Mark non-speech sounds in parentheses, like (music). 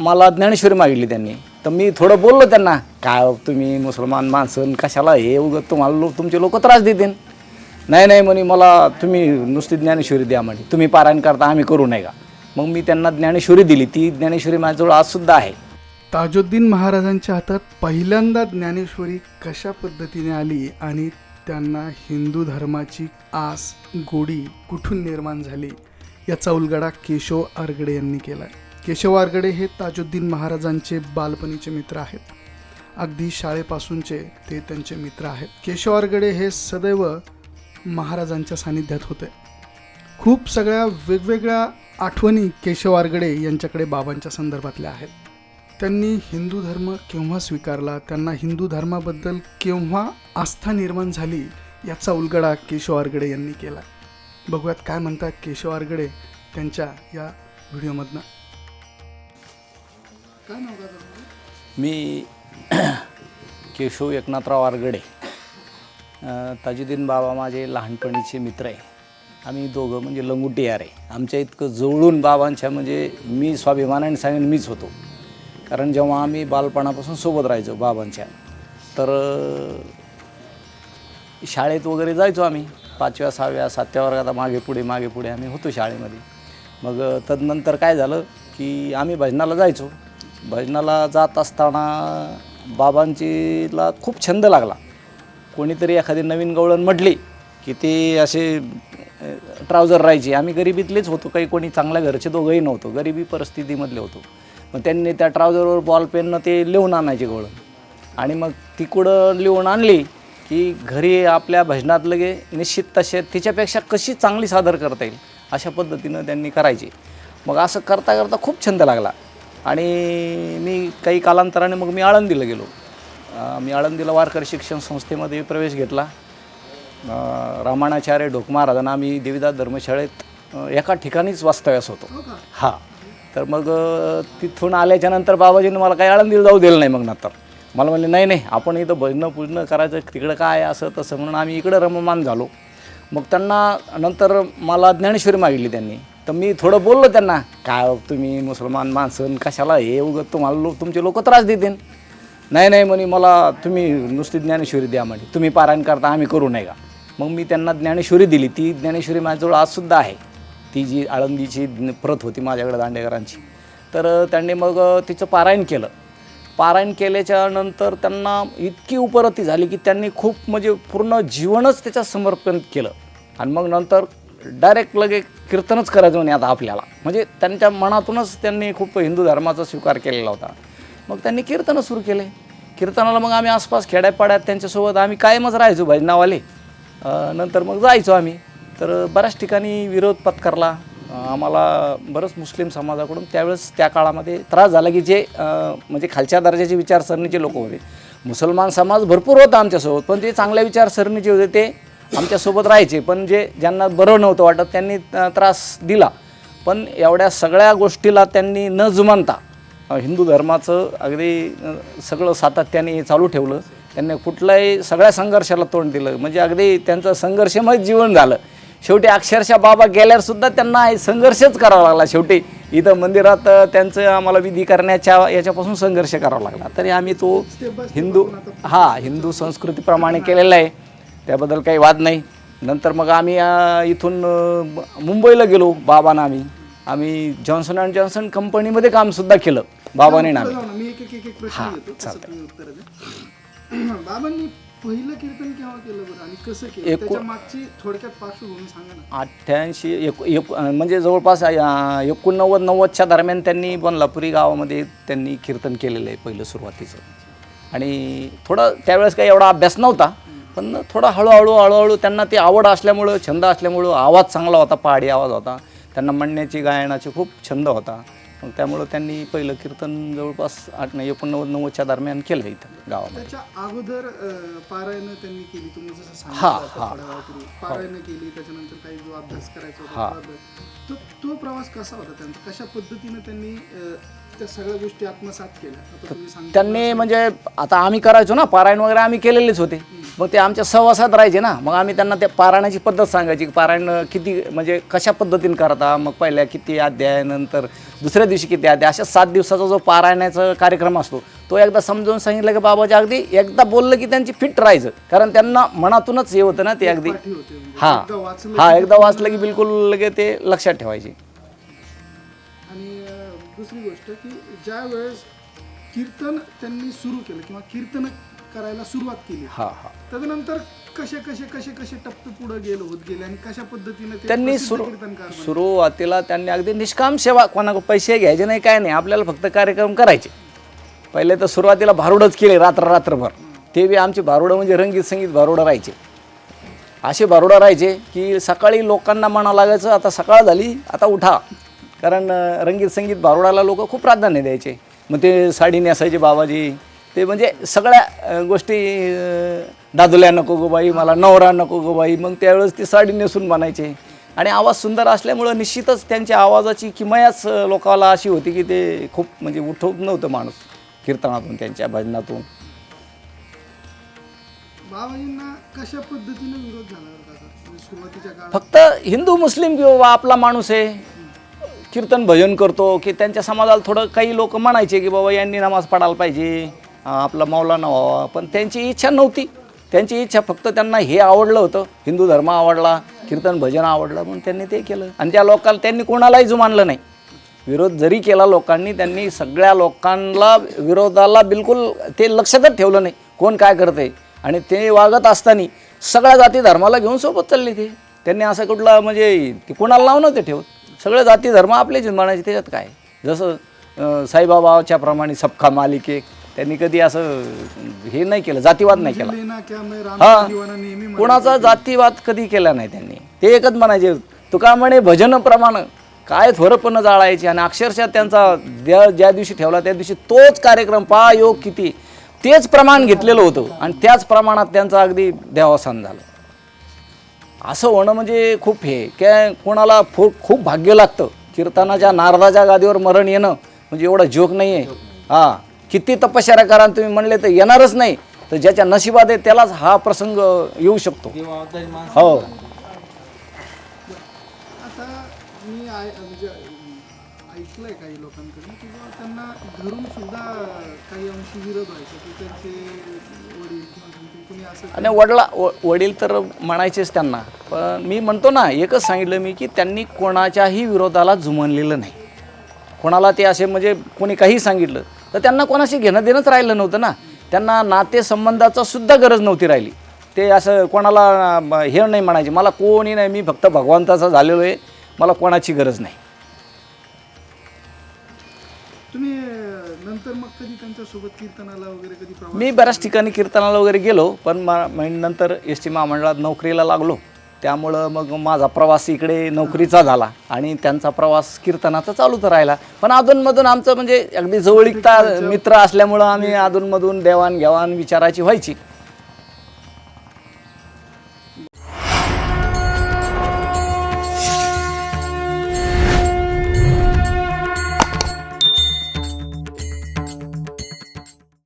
मला ज्ञानेश्वरी मागितली त्यांनी. तर मी थोडं बोललो त्यांना काय हो तुम्ही मुसलमान माणसं कशाला हे उगत तुम्हाला लोक तुमचे लोक त्रास देतील? नाही नाही म्हणे मला तुम्ही नुसती ज्ञानेश्वरी द्या म्हणे तुम्ही पारायण करता आम्ही करू नाही का? मग मी त्यांना ज्ञानेश्वरी दिली. ती ज्ञानेश्वरी माझ्याजवळ आजसुद्धा आहे. ताजुद्दीन महाराजांच्या हातात पहिल्यांदा ज्ञानेश्वरी कशा पद्धतीने आली आणि त्यांना हिंदू धर्माची आस गोडी कुठून निर्माण झाली याचा उलगडा केशव आरगडे यांनी केला आहे केशव वारगडे हे ताजुद्दीन महाराजांचे बालपणीचे मित्र आहेत. अगदी शाळेपासूनचे ते त्यांचे मित्र आहेत. केशव वारगडे हे सदैव महाराजांच्या सानिध्यात होते. खूप सगळ्या वेगवेगळ्या आठवणी केशव वारगडे यांच्याकडे बाबांच्या संदर्भातल्या आहेत. त्यांनी हिंदू धर्म केव्हा स्वीकारला त्यांना हिंदू धर्माबद्दल केव्हा आस्था निर्माण झाली याचा उलगडा केशव आरगडे यांनी केला. बघूयात काय म्हणतात केशव आरगडे त्यांच्या या व्हिडिओमधनं. काय नाव दादा मी (clears throat) केशव एकनाथराव आरगडे. अं, ताजुद्दीन बाबा माझे लहानपणीचे मित्र आहे. आम्ही दोघं म्हणजे लंगुटी यार आहे. आमच्या इतकं जवळून बाबांच्या म्हणजे मी स्वाभिमानाने सांगेन मीच होतो. कारण जेव्हा आम्ही बालपणापासून सोबत राहायचो बाबांच्या तर शाळेत वगैरे जायचो आम्ही. पाचव्या सहाव्या सातव्या वर्गात मागे पुढे मागे पुढे आम्ही होतो शाळेमध्ये. मग अ, तदनंतर काय झालं की आम्ही भजनाला जायचो. भजनाला जात असताना बाबांचीला खूप छंद लागला. कोणीतरी एखादी नवीन गवळण म्हटली की ते असे ट्राउझर राहायचे. आम्ही गरिबीतलेच होतो काही कोणी चांगल्या घरचे दोघंही नव्हतो गरिबी परिस्थितीमधले होतो. मग त्यांनी त्या ट्राउझरवर बॉल पेननं ते लिहून आणायचे गवळण. आणि मग तिकडं लिहून आणली की घरी आपल्या भजनात लगे निश्चित तसे तिच्यापेक्षा कशी चांगली सादर करता येईल अशा पद्धतीनं त्यांनी करायची. मग असं करता करता खूप छंद लागला. आणि मी काही कालांतराने मग मी आळंदीला गेलो. मी आळंदीला वारकरी शिक्षण संस्थेमध्ये प्रवेश घेतला. रामाणाचार्य ढोक महाराजांना आम्ही देवीदास धर्मशाळेत एका ठिकाणीच वास्तव्यास होतो. हां तर मग तिथून आल्याच्यानंतर बाबाजीने मला काही आळंदीला जाऊ दिलं नाही मग नंतर. मला म्हणले नाही नाही आपण इथं भजनं पूजनं करायचं तिकडं काय असं तसं म्हणून आम्ही इकडं रममान झालो. मग त्यांना नंतर मला ज्ञानेश्वरी मागितली त्यांनी. तर मी थोडं बोललो त्यांना काय हो तुम्ही मुसलमान माणसं कशाला हे उगत तुम्हाला लोक तुमचे लोक त्रास देतील? नाही नाही म्हणे मला तुम्ही नुसती ज्ञानेश्वरी द्या म्हणे तुम्ही पारायण करता आम्ही करू नाही का? मग मी त्यांना ज्ञानेश्वरी दिली. ती ज्ञानेश्वरी माझ्याजवळ आजसुद्धा आहे. ती जी आळंदीची प्रत होती माझ्याकडे दांडेकरांची. तर त्यांनी मग तिचं पारायण केलं. पारायण केल्याच्यानंतर त्यांना इतकी उपरती झाली की त्यांनी खूप म्हणजे पूर्ण जीवनच त्याच्यात समर्पण केलं. आणि मग नंतर डायरेक्ट लगे कीर्तनच करायचं म्हणे आता आपल्याला. म्हणजे त्यांच्या मनातूनच त्यांनी खूप हिंदू धर्माचा स्वीकार केलेला होता. मग त्यांनी कीर्तनं सुरू केले. कीर्तनाला मग आम्ही आसपास खेड्यापाड्यात त्यांच्यासोबत आम्ही कायमच राहायचो भजनावाले. नंतर मग जायचो आम्ही. तर बऱ्याच ठिकाणी विरोध पत्करला. आम्हाला बरंच मुस्लिम समाजाकडून त्यावेळेस त्या काळामध्ये त्रास झाला की जे म्हणजे खालच्या दर्जाचे विचारसरणीचे लोक होते. मुसलमान समाज भरपूर होता आमच्यासोबत पण जे चांगल्या विचारसरणीचे होते ते आमच्यासोबत राहायचे पण जे ज्यांना बरं नव्हतं वाटत त्यांनी त्रास दिला. पण एवढ्या सगळ्या गोष्टीला त्यांनी न जुमानता हिंदू धर्माचं अगदी सगळं सातत्याने चालू ठेवलं. त्यांनी कुठल्याही सगळ्या संघर्षाला तोंड दिलं. म्हणजे अगदी त्यांचं संघर्षमय जीवन झालं. शेवटी अक्षरशः बाबा गेल्यावर सुद्धा त्यांना हे संघर्षच करावा लागला. शेवटी इथं मंदिरात त्यांचं आम्हाला विधी करण्याच्या याच्यापासून संघर्ष करावा लागला. तरी आम्ही तो हिंदू हा हिंदू संस्कृतीप्रमाणे केलेला आहे. त्याबद्दल काही वाद नाही. नंतर मग आम्ही इथून मुंबईला गेलो बाबांना आम्ही. आम्ही जॉन्सन अँड जॉन्सन कंपनीमध्ये कामसुद्धा केलं बाबाने ना द्या. (clears throat) बाबांनी पहिलं कीर्तन केव्हा केलं बरं आणि कसं केलं? एको- त्याच्या मागची थोडक्यात पार्श्वभूमी सांगा ना. अठ्ठ्याऐंशी एक एक म्हणजे जवळपास एकोणनव्वद नव्वदच्या दरम्यान त्यांनी बनलापुरी गावामध्ये त्यांनी कीर्तन केलेलं आहे पहिलं सुरुवातीचं. आणि थोडं त्यावेळेस काही एवढा अभ्यास नव्हता पण थोडं हळूहळू हळूहळू त्यांना ती आवड असल्यामुळं छंद असल्यामुळं आवाज चांगला होता पहाडी आवाज होता. त्यांना म्हणण्याची गायनाची खूप छंद होता. मग त्यामुळं त्यांनी पहिलं कीर्तन जवळपास आठ नाही एकोणनव्वद नव्वदच्या दरम्यान केलं इथं गावामध्ये. त्याच्या अगोदर पारायण त्यांनी केली तुम्ही जसं हा, सांगितलं हा. पारायण केली त्याच्यानंतर काही जो अभ्यास करायचा होता हा. तो अभ्यास. तो तो प्रवास कसा होता त्यांचा? कशा पद्धतीने त्यांनी अं, त्या सगळ्या गोष्टी आत्मसात केल्या? आता तुम्ही सांगितलं त्यांनी म्हणजे आता आम्ही करायचो ना पारायण वगैरे आम्ही केलेलेच होते. मग ते आमच्या सहवासात राहायचे ना. मग आम्ही त्यांना त्या पारायणाची पद्धत सांगायची की पारायण किती म्हणजे कशा पद्धतीने करता? मग पहिल्या किती अध्याय नंतर दुसऱ्या दिवशी किती अध्याय? अशा सात दिवसाचा जो पारायणाचा कार्यक्रम असतो तो एकदा समजावून सांगितलं की बाबाजी अगदी एकदा बोललं की त्यांची फिट राहायचं. कारण त्यांना मनातूनच हे होतं ना ते अगदी होते म्हणजे. हां. एकदा वाचलं हा एकदा वाचलं की बिलकुल लगे ते लक्षात ठेवायचे. आणि दुसरी गोष्ट की ज्या वेळेस कीर्तन त्यांनी सुरू केलं किंवा कीर्तन करायला सुरुवात केली. हा हा. तदनंतर कसे कसे कसे कसे टप्पे पुढे गेले होत गेले आणि कशा पद्धतीने ते त्यांनी प्रसिद्ध सुरू कीर्तनकार बनले? सुरुवातीला त्यांनी अगदी निष्काम सेवा कोणाकडे पैसे घ्यायचे नाही काय नाही आपल्याला फक्त कार्यक्रम करायचे. पहिले तर सुरुवातीला भारुडच केले रात्र रात्रभर. ते बी आमचे भारुडं म्हणजे रंगीत संगीत भारुडं राहायचे. असे भारुडं राहायचे की सकाळी लोकांना म्हणा लागायचं आता सकाळ झाली आता उठा. कारण अं, रंगीत संगीत भारुडाला लोक खूप प्राधान्य द्यायचे. मग ते साडी नेसायचे बाबाजी. ते म्हणजे सगळ्या गोष्टी दादुल्या नको गो बाई मला नवरा नको गो बाई मग त्यावेळेस ती साडी नेसून म्हणायचे आणि आवाज सुंदर असल्यामुळं निश्चितच त्यांच्या आवाजाची किमयाच लोकाला अशी होती की ते खूप म्हणजे उठवत नव्हतं माणूस कीर्तनातून त्यांच्या भजनातून. कशा पद्धतीने विरोध झाला? म्हणजे फक्त हिंदू मुस्लिम किंवा आपला माणूस आहे कीर्तन भजन करतो की त्यांच्या समाजाला थोडं काही लोक म्हणायचे की बाबा यांनी नमाज पडायला पाहिजे. आपला मौलाना व्हावा. पण त्यांची इच्छा नव्हती. त्यांची इच्छा फक्त त्यांना हे आवडलं होतं. हिंदू धर्म आवडला कीर्तन भजन आवडलं म्हणून त्यांनी ते केलं. आणि त्या लोकांना त्यांनी कोणालाही जुमानलं नाही. विरोध जरी केला लोकांनी त्यांनी सगळ्या लोकांना विरोधाला बिलकुल ते लक्षातच ठेवलं नाही. कोण काय करते आणि ते वागत असताना सगळ्या जाती धर्माला घेऊन सोबत चालले ते. त्यांनी असं कुठला म्हणजे ते कोणाला लावून नव्हते ठेवत. सगळे जाती धर्म आपले म्हणायचे त्याच्यात काय? जसं साईबाबाच्या प्रमाणे सबका मालिक एक त्यांनी कधी असं हे नाही केलं जातीवाद नाही केला. हा. कोणाचा जातीवाद कधी केला नाही त्यांनी? ते एकच म्हणायचे तुका म्हणे भजन प्रमाण काय थोरपण जाळायचे आणि अक्षरशः त्यांचा ज्या ज्या दिवशी ठेवला त्या दिवशी तोच कार्यक्रम पा योग किती. तेच प्रमाण घेतलेलं होतं आणि त्याच प्रमाणात त्यांचं अगदी देवासान झालं. असं होणं म्हणजे खूप हे काय कोणाला फू खूप भाग्य लागतं. कीर्तनाच्या नारदाच्या गादीवर मरण येणं म्हणजे एवढा जोक नाही. आहे हां. किती तपश्चर्या करा आणि तुम्ही म्हणले तर येणारच नाही. तर ज्याच्या नशिबात आहे त्यालाच हा प्रसंग येऊ शकतो. हो. आता मी आय म्हणजे अं, ऐकलंय काही लोकांकडून की बुवा त्यांना घरून सुद्धा काही अंशी विरोध व्हायचा की त्यांचे वडील किंवा something कोणी असं आणि वडला व- वडील तर म्हणायचेच त्यांना. पण मी म्हणतो ना एकच सांगितलं मी की त्यांनी कोणाच्याही विरोधाला जुमानलेलं नाही. कोणाला ते असे म्हणजे कोणी काही सांगितलं. तर त्यांना कोणाशी घेणं देणंच राहिलं नव्हतं ना. त्यांना नातेसंबंधाचा सुद्धा गरज नव्हती राहिली. ते असं कोणाला हे नाही म्हणायचे मला कोणी नाही मी फक्त भगवंताचा झालेलो आहे मला कोणाची गरज नाही. तुम्ही नंतर मग कधी त्यांच्यासोबत कीर्तनाला वगैरे कधी मी बऱ्याच ठिकाणी कीर्तनाला वगैरे गेलो पण नंतर एस टी महामंडळात नोकरीला लागलो. त्यामुळं मग माझा प्रवास इकडे नोकरीचा झाला आणि त्यांचा प्रवास कीर्तनाचा चालूच राहिला. पण अधूनमधून आमचं म्हणजे अगदी जवळीकता मित्र असल्यामुळं आम्ही अधूनमधून देवाणघेवाण विचाराची व्हायची.